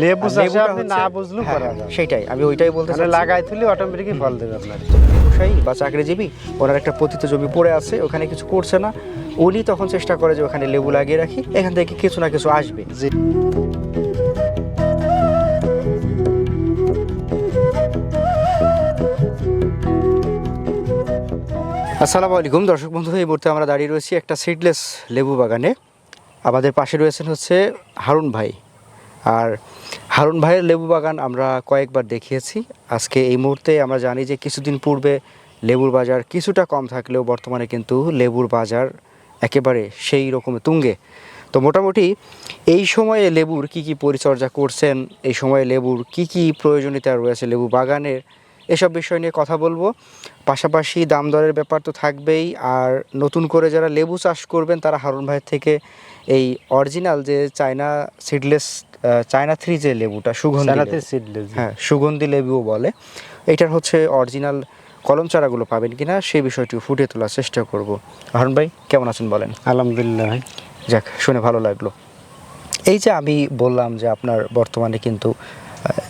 লেবু চাষে আপনি না বুঝলেও হ্যাঁ, করা যাবে। সেটাই আমি ওইটাই বলতে চাচ্ছি। লাগাই তুলি অটোমেটিকই ফল দেবে আপনার। ব্যবসায়ী বা চাকরিজীবী ওনার একটা পতিত জমি পড়ে আছে ওখানে কিছু করছে না উনি তখন চেষ্টা করে যে ওখানে লেবু লাগিয়ে রাখি এখান থেকে কিছু না কিছু আসবে। জি। আসসালামু আলাইকুম দর্শক বন্ধু এই মুহূর্তে আমরা দাঁড়িয়ে রয়েছি একটা সিডলেস লেবু বাগানে। আমাদের পাশে রয়েছেন হচ্ছে হারুন ভাই। আর হারুন ভাইয়ের লেবু বাগান আমরা কয়েকবার দেখিয়েছি। আজকে এই মুহূর্তে আমরা জানি যে কিছুদিন পূর্বে লেবুর বাজার কিছুটা কম থাকলেও বর্তমানে কিন্তু লেবুর বাজার একেবারে সেই রকমের তুঙ্গে। তো মোটামুটি এই সময়ে লেবুর কি কি পরিচর্যা করছেন, এই সময়ে লেবুর কি কি প্রয়োজনীয়তা রয়েছে লেবু বাগানের, এসব বিষয় নিয়ে কথা বলব। পাশাপাশি দাম দরের ব্যাপার তো থাকবেই, আর নতুন করে যারা লেবু চাষ করবেন তারা হারুন ভাইয়ের থেকে এই অরিজিনাল যে চায়না সিডলেস চায়না থ্রি যে লেবুটা সুগন্ধি হ্যাঁ সুগন্ধি লেবুও বলে। এটার হচ্ছে অরিজিনাল কলম চারাগুলো পাবেন কিনা সেই বিষয়টি ফুটিয়ে তোলার চেষ্টা করব। হারুন ভাই কেমন আছেন বলেন? আলহামদুলিল্লাহ ভাই। যাক শুনে ভালো লাগল। এই যে আমি বললাম যে আপনার বর্তমানে কিন্তু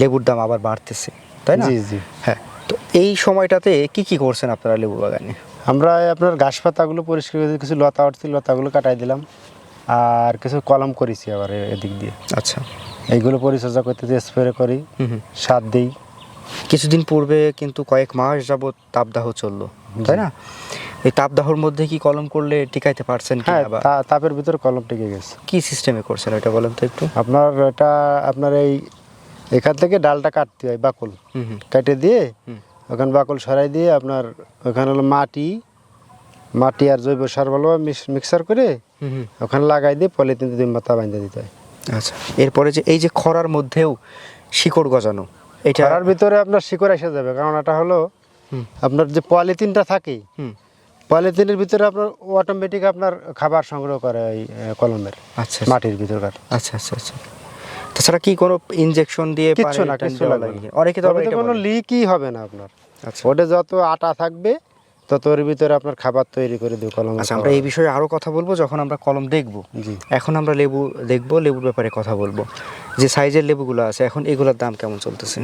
লেবুর দাম আবার বাড়তেছে তাই না? জি জি। হ্যাঁ তো এই সময়টাতে কি কি করছেন আপনারা লেবু বাগানে? আমরা আপনার ঘাস পাতাগুলো পরিষ্কার করে কিছু লতা উঠছিল লতাগুলো কাটাই দিলাম। আর কিছু কলম করেছি আবার এদিক দিয়ে। আচ্ছা। এইগুলো পরিচর্যা করতে স্প্রে করি। সার দিই। কিছুদিন পূর্বে কিন্তু কয়েক মাস যাবত তাপদাহ চলল তাই না? এই তাপদাহর মধ্যে কি কলম করলে টিকাইতে পারছেন কি হ্যাঁ তাপের ভিতরে কলম টিকে গেছে। কি সিস্টেমে করছেন এটা বলেন তো একটু? আপনার এটা আপনার এই এখান থেকে ডালটা কাটতে হয় বাকল। কেটে দিয়ে। ওখানে বাকল সরাই দিয়ে আপনার ওখানে হলো মাটি মাটি আর জৈব সার ভালো মিক্সার করে। ওখানে লাগাই দিয়ে পলিথিন দুই মাথা বাঁধতে দিতে হয়। আচ্ছা এরপরে যে এই যে খরার মধ্যেও শিকড় গজানো এটা খরার ভিতরে আপনার শিকড় এসে যাবে কারণ এটা হলো আপনার যে পলিথিনটা থাকে হুম। পলিথিনের ভিতরে আপনার অটোমেটিক আপনার খাবার সংগ্রহ করে এ, কলমের আচ্ছা মাটির ভিতরকার। আচ্ছা আচ্ছা আচ্ছা। তাছাড়া কি কোনো ইনজেকশন দিয়ে পানি না লাগে? অনেকে তো কোনো লিকই হবে না আপনার। আচ্ছা। ওটা যত আটা থাকবে তত ওর ভিতরে আপনার খাবার তৈরি করে দেবে কলম আচ্ছা আমরা এই বিষয়ে আরও কথা বলব যখন আমরা কলম দেখব। জি। এখন আমরা লেবু দেখব লেবুর ব্যাপারে কথা বলব। যে সাইজের লেবুগুলো আছে এখন এগুলোর দাম কেমন চলতেছে?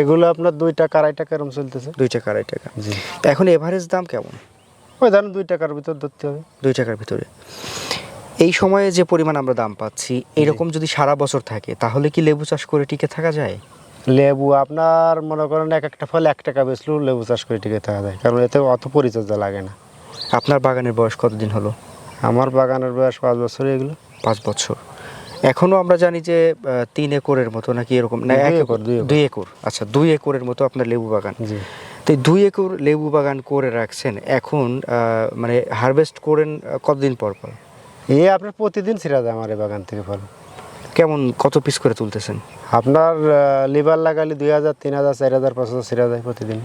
এগুলো আপনার দুই টাকা আড়াই টাকা এরকম চলতেছে। দুই টাকা আড়াই টাকা। এখন এভারেজ দাম কেমন? ওই ধরেন দুই টাকার ভিতর ধরতে হবে। দুই টাকার ভিতরে। এই সময়ে যে পরিমাণ আমরা দাম পাচ্ছি এরকম যদি সারা বছর থাকে তাহলে কি লেবু চাষ করে টিকে থাকা যায়? লেবু আপনার মনে করেন এক একটা ফল এক টাকা বেচলেও লেবু চাষ করে টিকে থাকা যায় কারণ এতে অত পরিচর্যা লাগে না। আপনার বাগানের বয়স কতদিন হলো? আমার বাগানের বয়স পাঁচ বছর এগুলো। পাঁচ বছর। এখনও আমরা জানি যে তিন একরের মতো নাকি এরকম না এক একর, দুই একর। আচ্ছা দুই একরের মতো আপনার লেবু বাগান। জি। তো এই দুই একর লেবু বাগান করে রাখছেন এখন মানে হারভেস্ট করেন কতদিন পর পর? এ আপনার প্রতিদিন ছিঁড়া যায় আমার এই বাগান থেকে ফল। কেমন কত পিস করে তুলতেছেন? আপনার লিভার লাগালে দুই হাজার তিন হাজার চার হাজার পাঁচ হাজার ছিঁড়া যায় প্রতিদিন।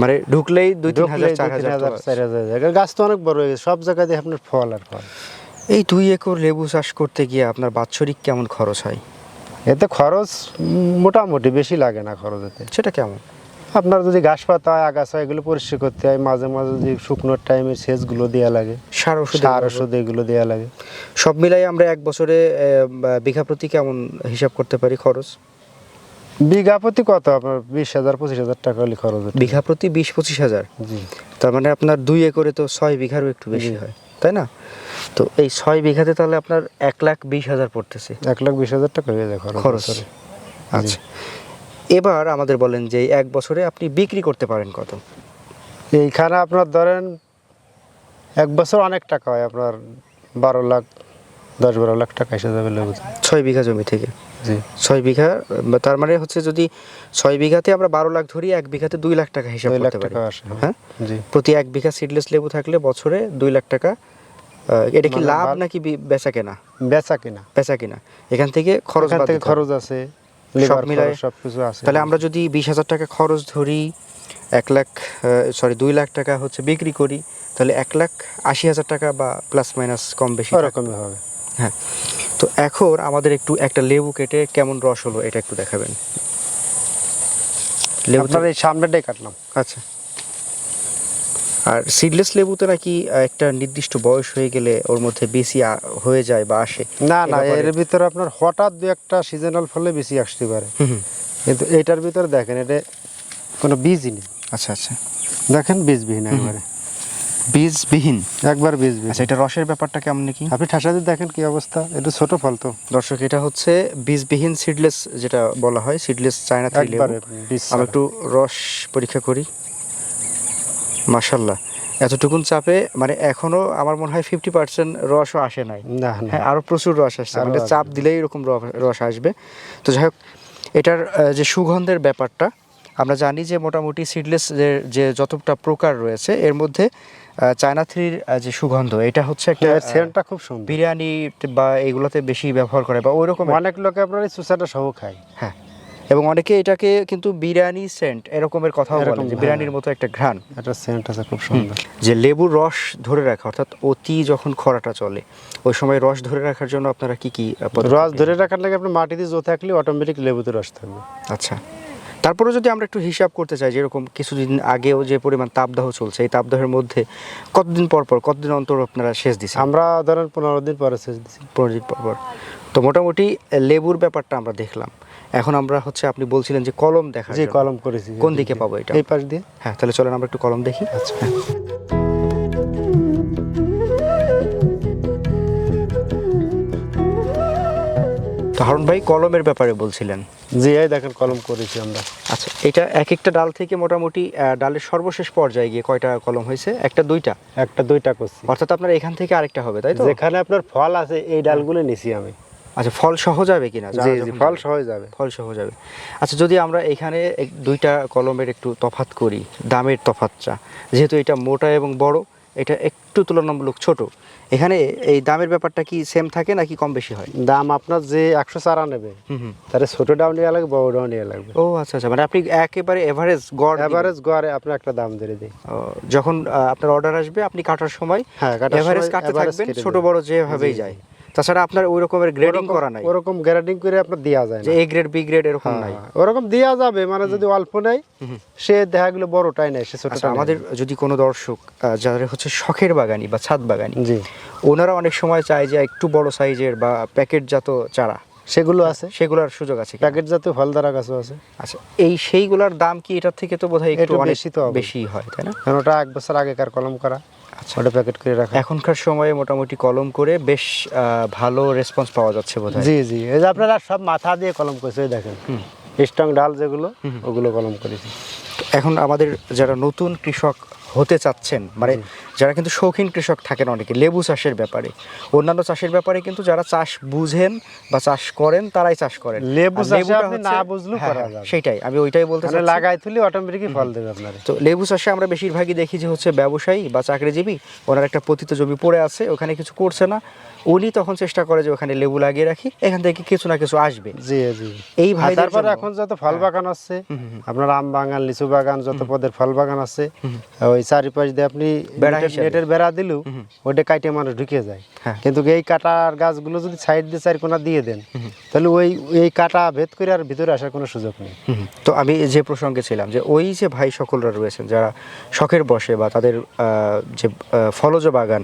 মানে ঢুকলেই দুই তিন হাজার চার হাজার। চার হাজার গাছ তো অনেক বড় হয়ে গেছে সব জায়গাতে আপনার ফল আর ফল। এই দুই একর লেবু চাষ করতে গিয়ে আপনার বাৎসরিক কেমন খরচ হয়? এতে খরচ মোটামুটি বেশি লাগে না খরচ এতে সেটা কেমন? আপনার যদি ঘাস পাতা হয় আগাছা এগুলো পরিষ্কার করতে হয় মাঝে মাঝে যদি শুকনো টাইমে সেচগুলো দেওয়া লাগে সার ওষুধ সার ওষুধ এগুলো দেওয়া লাগে। সব মিলাই আমরা এক বছরে বিঘা প্রতি কেমন হিসাব করতে পারি খরচ? বিঘা প্রতি কত আপনার? বিশ হাজার পঁচিশ হাজার টাকা হলে খরচ। বিঘা প্রতি বিশ পঁচিশ হাজার? জি। তার মানে আপনার দুই একরে তো ছয় বিঘারও একটু বেশি হয় তাই না? তো এই ছয় বিঘাতে তাহলে আপনার এক লাখ বিশ হাজার পড়তেছে। এক লাখ বিশ হাজার টাকা হয়ে যায় খরচ আচ্ছা। এবার আমাদের বলেন যে এক বছরে আপনি বিক্রি করতে পারেন কত? এইখানে আপনার ধরেন এক বছর অনেক টাকা হয় আপনার বারো লাখ দশ বারো লাখ টাকা এসে যাবে ছয় বিঘা জমি থেকে? জি। ছয় বিঘা তার মানে হচ্ছে যদি ছয় বিঘাতে আমরা বারো লাখ ধরি এক বিঘাতে দুই লাখ টাকা হিসাব করতে পারি। হ্যাঁ? জি। প্রতি এক বিঘা সিডলেস লেবু থাকলে বছরে দুই লাখ টাকা এটা কি মানে লাভ নাকি বেচা কেনা? বেচা কেনা। বেচা কেনা। এখান থেকে খরচ থেকে খরচ আছে। লিভার মিলায় সবকিছু আছে। তাহলে আমরা যদি বিশ হাজার টাকা খরচ ধরি এক লাখ সরি দুই লাখ টাকা হচ্ছে বিক্রি করি তাহলে এক লাখ আশি হাজার টাকা বা প্লাস মাইনাস কম বেশি হবে। হ্যাঁ। তো এখন আমাদের একটু একটা লেবু কেটে কেমন রস হলো এটা একটু দেখাবেন। লেবু এই সামনেটাই কাটলাম। আচ্ছা। আর সিডলেস লেবুতে নাকি একটা নির্দিষ্ট বয়স হয়ে গেলে ওর মধ্যে বেশি হয়ে যায় বা আসে। না না এর ভিতরে আপনার হঠাৎ দু একটা সিজনাল ফলে বেশি আসতে পারে। কিন্তু এইটার ভিতরে দেখেন এটা কোনো বীজই নেই। আচ্ছা আচ্ছা। দেখেন বীজবিহীন একবারে। বীজবিহীন? একবার বীজবিহীন। আচ্ছা এটা রসের ব্যাপারটা কেমন নাকি? আপনি ঠাসাতে দেখেন কি অবস্থা এটা ছোট ফল তো। দর্শক এটা হচ্ছে বীজবিহীন সিডলেস যেটা বলা হয় সিডলেস চায়না থ্রি লেবু। বীজ আমি একটু রস পরীক্ষা করি। মাশাল্লাহ এতটুকুন চাপে মানে এখনও আমার মনে হয় ফিফটি পার্সেন্ট রসও আসে নাই। হ্যাঁ আরও প্রচুর রস আসছে। মানে চাপ দিলেই এরকম রস আসবে। তো যাই হোক এটার যে সুগন্ধের ব্যাপারটা আমরা জানি যে মোটামুটি সিডলেস যে যতটা প্রকার রয়েছে এর মধ্যে চায়না থ্রির যে সুগন্ধ এটা হচ্ছে একটা সেন্টটা খুব সুন্দর। বিরিয়ানি বা এগুলোতে বেশি ব্যবহার করে বা ওই রকম অনেক লোকে আপনার চুষাটা সহ খায়। হ্যাঁ। এবং অনেকে এটাকে কিন্তু বিরিয়ানি সেন্ট এরকমের কথাও বলে যে হ্যাঁ। বিরিয়ানির মতো একটা ঘ্রাণ। এটা সেন্ট আছে খুব সুন্দর। যে লেবুর রস ধরে রাখা অর্থাৎ অতি যখন খরাটা চলে ওই সময় রস ধরে রাখার জন্য আপনারা কি কি রস ধরে রাখার লাগে আপনি মাটিতে জো থাকলে অটোমেটিক লেবুতে রস থাকবে। আচ্ছা। তারপরে যদি আমরা একটু হিসাব করতে চাই যেরকম কিছুদিন আগেও যে পরিমাণ তাপদাহ চলছে এই তাপদাহের মধ্যে কতদিন পর পর কতদিন অন্তর আপনারা সেচ দিচ্ছেন? আমরা ধরেন পনেরো দিন পরে সেচ দিচ্ছি। পনেরো দিন পর পর। তো মোটামুটি লেবুর ব্যাপারটা আমরা দেখলাম। এখন আমরা হচ্ছে আপনি বলছিলেন যে কলম দেখা যে কলম করেছি কোন দিকে পাবো এটা? এই পাশ দিয়ে। হ্যাঁ তাহলে চলেন আমরা একটু কলম দেখি। আচ্ছা। তো হারুন ভাই কলমের ব্যাপারে বলছিলেন। জি এই দেখেন কলম করেছি আমরা। আচ্ছা এটা এক একটা ডাল থেকে মোটামুটি ডালের সর্বশেষ পর্যায়ে গিয়ে কয়টা কলম হয়েছে? একটা দুইটা? একটা দুইটা করছি। অর্থাৎ আপনার এখান থেকে আরেকটা হবে তাই তো? যেখানে আপনার ফল আছে এই ডালগুলো নিছি আমি। আচ্ছা ফল সহ যাবে কিনা? জি জি ফল। সহজ যাবে। ফল সহ যাবে। আচ্ছা যদি আমরা এখানে দুইটা কলমের একটু তফাত করি দামের তফাতটা যেহেতু এটা মোটা এবং বড় এটা একটু তুলনামূলক ছোট এখানে এই দামের ব্যাপারটা কি সেম থাকে নাকি কম বেশি হয়? দাম আপনার যে একশো চারা নেবে তাহলে ছোট ডাউ নেওয়া লাগবে বড় ডাউ নেওয়া লাগবে। ও আচ্ছা আচ্ছা মানে আপনি একেবারে এভারেজ গড় এভারেজ গড়ে আপনি একটা দাম ধরে দিই। যখন আপনার অর্ডার আসবে আপনি কাটার সময় হ্যাঁ, এভারেজ কাটতে থাকবেন ছোট বড় যেভাবেই। যায়। তাছাড়া আপনার ওই রকমের গ্রেডিং করা নাই। ওরকম গ্রেডিং করে আপনার দেওয়া যায় যে এ গ্রেড বি গ্রেড এরকম নাই। হ্যাঁ, ওরকম দেওয়া যাবে মানে যদি অল্প নেয় সে দেখা গেলো বড়টাই নেয় সে আচ্ছা ছোটটা আমাদের যদি কোনো দর্শক যাদের হচ্ছে শখের বাগানি বা ছাদ বাগানি জি। ওনারা অনেক সময় চায় যে একটু বড় সাইজের বা প্যাকেটজাত চারা। সেগুলো আছে। সেগুলোর সুযোগ আছে কিনা? প্যাকেট জাতীয় ফল দ্বারা গাছও আছে। আচ্ছা এই সেইগুলোর দাম কি এটার থেকে তো বোধহয় একটু বেশি তো। বেশি হয় তাই না? কারণ ওটা এক বছর আগেকার কলম করা। ওটা প্যাকেট করে রাখা। এখনকার সময়ে মোটামুটি কলম করে বেশ আহ, ভালো রেসপন্স পাওয়া যাচ্ছে বোধহয়। জি জি। এই যে আপনারা সব মাথা দিয়ে কলম করেছে দেখেন। স্ট্রং ডাল যেগুলো ওগুলো কলম করেছি। এখন আমাদের যারা নতুন কৃষক হতে চাচ্ছেন মানে যারা কিন্তু শৌখিন কৃষক থাকেন অনেকে লেবু চাষের ব্যাপারে। অন্যান্য চাষের ব্যাপারে কিন্তু যারা চাষ বুঝেন বা চাষ করেন তারাই চাষ করেন। লেবু চাষে আপনি না বুঝলেও হ্যাঁ, করা হ্যাঁ, যাবে। সেটাই আমি ওইটাই বলতে লাগাই তুলি অটোমেটিকই ফল দেবে আপনার। তো লেবু চাষে আমরা বেশিরভাগই দেখি যে হচ্ছে ব্যবসায়ী বা চাকরিজীবী ওনার একটা পতিত জমি পড়ে আছে ওখানে কিছু করছে না। উনি তখন চেষ্টা করে যে ওখানে লেবু লাগিয়ে রাখি এখান থেকে কিছু না কিছু আসবে। জি জি। এই ভাই তারপর এখন যত ফল বাগান আছে। আপনার আম বাগান লিচু বাগান যত পদের ফল বাগান আছে ওই চারিপাশ দিয়ে আপনি বেড়া নেটের- নেটের বেড়া দিলেও ওটা কাইটে মানুষ ঢুকে যায়। হ্যাঁ। কিন্তু এই কাটার গাছগুলো যদি সাইড দিয়ে চারি কোনা দিয়ে দেন তাহলে ওই এই কাটা ভেদ করে আর ভিতরে আসার কোনো সুযোগ নেই। তো আমি যে প্রসঙ্গে ছিলাম যে ওই যে ভাই সকলরা রয়েছেন যারা শখের বসে বা তাদের যে ফলজ বাগান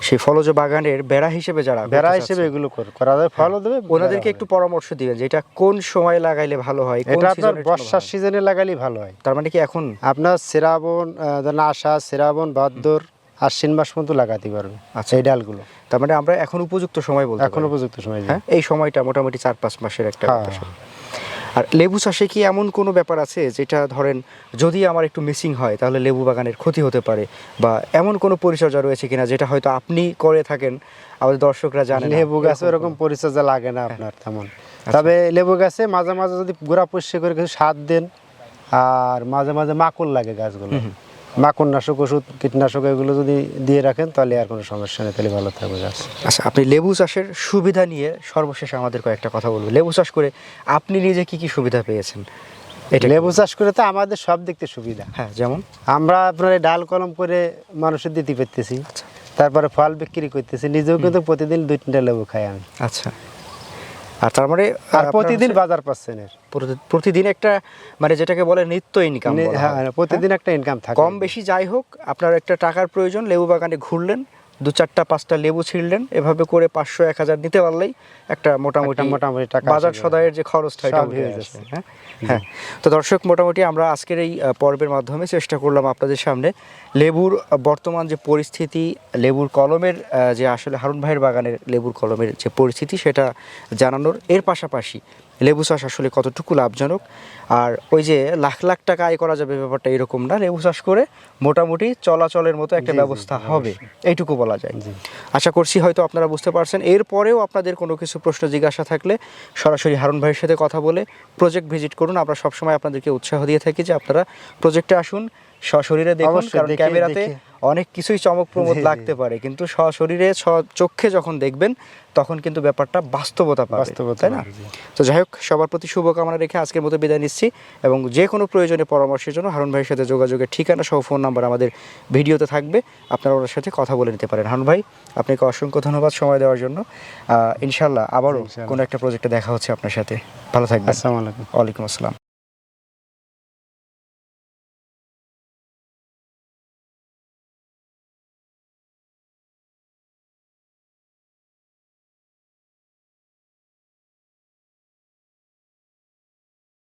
সেই ফলজ বাগানের বেড়া হিসেবে যারা বেড়া হিসেবে এগুলো কর- যায় ফলও দেবে ওনাদেরকে একটু পরামর্শ দিবেন যে এটা কোন সময় লাগাইলে ভালো হয় কোন এটা আপনার বর্ষার সিজনে লাগালেই ভালো হয়। তার মানে কি এখন? আপনার শ্রাবণ আষাঢ় শ্রাবণ ভাদ্র আশ্বিন মাস পর্যন্ত লাগাতে পারবে আচ্ছা। এই ডালগুলো। তার মানে আমরা এখন উপযুক্ত সময় বলতে এখন উপযুক্ত সময় হ্যাঁ? এই সময়টা মোটামুটি চার পাঁচ মাসের একটা হ্যাঁ। আর লেবু চাষে কি এমন কোনো ব্যাপার আছে যেটা ধরেন যদি আমার একটু মিসিং হয় তাহলে লেবু বাগানের ক্ষতি হতে পারে? বা এমন কোনো পরিচর্যা রয়েছে কিনা যেটা হয়তো আপনি করে থাকেন আমাদের দর্শকরা জানেন লেবু গাছে ওরকম পরিচর্যা লাগে না আপনার তেমন। তবে লেবু গাছে মাঝে মাঝে যদি গোড়া পরিষ্কার করে কিছু সার দেন আর মাঝে মাঝে মাকড় লাগে গাছগুলো। মাকড় নাশক ওষুধ কীটনাশক এগুলো যদি দিয়ে রাখেন তাহলে আর কোনো সমস্যা নেই তাহলে ভালো থাকবে গাছ আচ্ছা আপনি লেবু চাষের সুবিধা নিয়ে সর্বশেষে আমাদের কয়েকটা কথা বলব। লেবু চাষ করে আপনি নিজে কি কি সুবিধা পেয়েছেন? এটা লেবু চাষ করে তো আমাদের সব দেখতে সুবিধা। হ্যাঁ যেমন? আমরা আপনার ডাল কলম করে মানুষের দিতে পারতেছি। তারপরে ফল বিক্রি করতেছি। নিজেও কিন্তু প্রতিদিন দুই তিনটা লেবু খাই আমি। আচ্ছা। আর তার মানে আর প্রতিদিন বাজার পাচ্ছেন এর। প্রতিদিন একটা মানে যেটাকে বলে নিত্য ইনকাম হ্যাঁ। প্রতিদিন একটা ইনকাম থাকে। কম বেশি যাই হোক আপনার একটা টাকার প্রয়োজন লেবু বাগানে ঘুরলেন দু চারটা পাঁচটা লেবু ছিঁড়লেন। এভাবে করে পাঁচশো এক হাজার নিতে পারলেই একটা মোটামুটি মোটামুটি টাকা বাজার আসে। সদাইয়ের যে খরচটা এটা উঠে যাচ্ছে। হ্যাঁ? হ্যাঁ। তো দর্শক মোটামুটি আমরা আজকের এই পর্বের মাধ্যমে চেষ্টা করলাম আপনাদের সামনে। লেবুর বর্তমান যে পরিস্থিতি লেবুর কলমের যে আসলে হারুন ভাইয়ের বাগানের লেবুর কলমের যে পরিস্থিতি সেটা জানানোর। এর পাশাপাশি লেবু চাষ আসলে কতটুকু লাভজনক? আর ওই যে লাখ লাখ টাকা আয় করা যাবে ব্যাপারটা এরকম না লেবু চাষ করে মোটামুটি চলাচলের মতো একটা ব্যবস্থা হবে এইটুকু বলা যায়। আশা করছি হয়তো আপনারা বুঝতে পারছেন। এরপরেও আপনাদের কোনো কিছু প্রশ্ন জিজ্ঞাসা থাকলে সরাসরি হারুন ভাইয়ের সাথে কথা বলে প্রজেক্ট ভিজিট করুন। আমরা সবসময় আপনাদেরকে উৎসাহ দিয়ে থাকি যে আপনারা প্রজেক্টে আসুন সশরীরে দেখুন কারণ ক্যামেরাতে। অনেক কিছুই চমকপ্রমোদ। লাগতে পারে কিন্তু সশরীরে চোখে যখন দেখবেন তখন কিন্তু ব্যাপারটা বাস্তবতা পাবে বাস্তবতা তাই না? তো যাই হোক সবার প্রতি শুভকামনা রেখে আজকের মতো বিদায় নিচ্ছি এবং যে কোনো প্রয়োজনে পরামর্শের জন্য হারুন ভাইয়ের সাথে যোগাযোগের ঠিকানা সহ ফোন নাম্বার আমাদের ভিডিওতে থাকবে। আপনারা ওনার সাথে কথা বলে নিতে পারেন। হারুন ভাই আপনাকে অসংখ্য ধন্যবাদ সময় দেওয়ার জন্য। আহ, ইনশাল্লাহ আবারও কোনো একটা প্রজেক্টে দেখা হচ্ছে আপনার সাথে। ভালো থাকবেন। আসসালামু আলাইকুম। ওয়ালাইকুম আসসালাম।